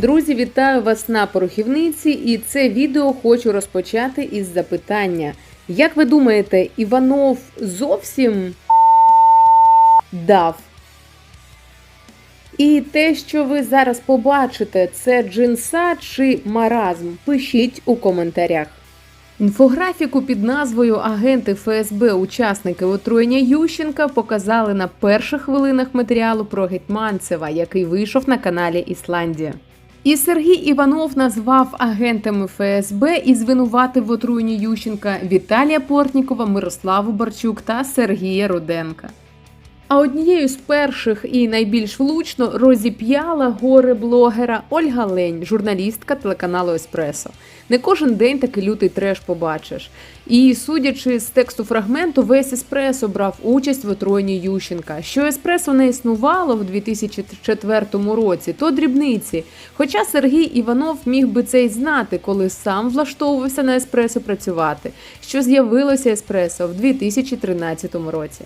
Друзі, вітаю вас на порохівниці, і це відео хочу розпочати із запитання. Як ви думаєте, Іванов зовсім дав? І те, що ви зараз побачите, це джинса чи маразм? Пишіть у коментарях. Інфографіку під назвою Агенти ФСБ учасники отруєння Ющенка показали на перших хвилинах матеріалу про Гетьманцева, який вийшов на каналі Ісландія. І Сергій Іванов назвав агентами ФСБ і звинуватив в отруєнні Ющенка Віталія Портнікова, Мирославу Барчук та Сергія Руденка. А однією з перших і найбільш влучно розіп'яла горе блогера Ольга Лень, журналістка телеканалу Еспресо. Не кожен день такий лютий треш побачиш. І судячи з тексту фрагменту, весь еспресо брав участь в отруєнні Ющенка. Що еспресо не існувало в 2004 році, то дрібниці. Хоча Сергій Іванов міг би це й знати, коли сам влаштовувався на еспресо працювати, що з'явилося еспресо в 2013 році.